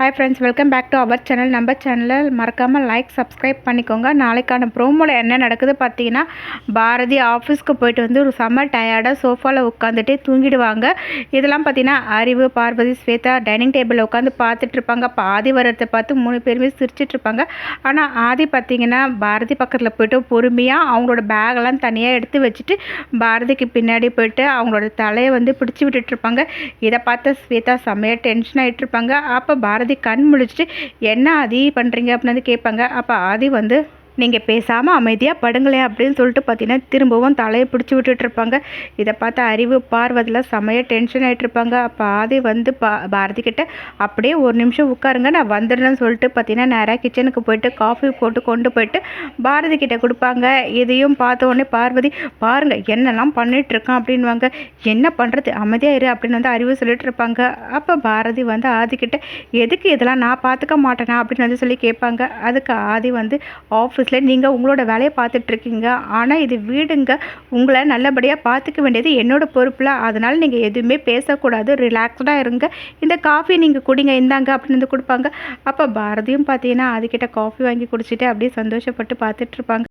Hi friends welcome back to our channel நம்ம சேனலில் மறக்காமல் லைக் சப்ஸ்கிரைப் பண்ணிக்கோங்க. நாளைக்கான ப்ரோமோவில் என்ன நடக்குது பார்த்தீங்கன்னா பாரதி ஆஃபீஸ்க்கு போயிட்டு வந்து ஒரு செம்ம டயர்டாக சோஃபாவில் உட்காந்துட்டு தூங்கிடுவாங்க. இதெல்லாம் பார்த்தீங்கன்னா அறிவு பார்வதி ஸ்வேதா டைனிங் டேபிளில் உட்காந்து பார்த்துட்டு இருப்பாங்க. பாதி வரத்தை பார்த்து மூணு பேருமே சிரிச்சிட்டு இருப்பாங்க. ஆனால் ஆதி பார்த்தீங்கன்னா பாரதி பக்கத்தில் போயிட்டு பொறுமையாக அவங்களோட பேகெல்லாம் தனியாக எடுத்து வச்சுட்டு பாரதிக்கு பின்னாடி போயிட்டு அவங்களோட தலையை வந்து பிடிச்சி விட்டுட்டு இருப்பாங்க. இதை பார்த்த ஸ்வேதா செம்மையாக டென்ஷன் ஆகிட்டு இருப்பாங்க. அப்போ பாரதி கண் முழிச்சிட்டு என்ன ஆதி பண்ணுறீங்க அப்படின்னு வந்து கேட்பாங்க. அப்போ ஆதி வந்து நீங்கள் பேசாமல் அமைதியாக படுங்களேன் அப்படின்னு சொல்லிட்டு பார்த்தீங்கன்னா திரும்பவும் தலையை பிடிச்சி விட்டுட்டு இருப்பாங்க. இதை பார்த்து அறிவு பார்வதில் செமையாக டென்ஷன் ஆகிட்டு இருப்பாங்க. அப்போ ஆதி வந்து பா பாரதி கிட்ட அப்படியே ஒரு நிமிஷம் உட்காருங்க நான் வந்துடுறேன்னு சொல்லிட்டு பார்த்தீங்கன்னா நேராக கிச்சனுக்கு போயிட்டு காஃபி போட்டு கொண்டு போயிட்டு பாரதி கிட்ட கொடுப்பாங்க. இதையும் பார்த்த உடனே பார்வதி பாருங்கள் என்னெல்லாம் பண்ணிகிட்ருக்கான் அப்படின்வாங்க என்ன பண்ணுறது அமைதியாக இரு அப்படின்னு வந்து அறிவு சொல்லிட்டு இருப்பாங்க. அப்போ பாரதி வந்து ஆதிக்கிட்ட எதுக்கு இதெல்லாம் நான் பார்த்துக்க மாட்டேனா? அப்படின்னு வந்து சொல்லி கேட்பாங்க. அதுக்கு ஆதி வந்து ஆஃபீஸ் வீட்டில் நீங்கள் உங்களோட வேலையை பார்த்துட்ருக்கீங்க. ஆனால் இது வீடுங்க உங்களை நல்லபடியாக பார்த்துக்க வேண்டியது என்னோடய பொறுப்பில். அதனால் நீங்கள் எதுவுமே பேசக்கூடாது. ரிலாக்ஸ்டாக இருங்க. இந்த காஃபி நீங்கள் குடிங்க இந்தாங்க அப்படின்னு வந்து கொடுப்பாங்க. அப்போ பாரதியும் பார்த்தீங்கன்னா அதுக்கிட்ட காஃபி வாங்கி குடிச்சிட்டு அப்படியே சந்தோஷப்பட்டு பார்த்துட்ருப்பாங்க.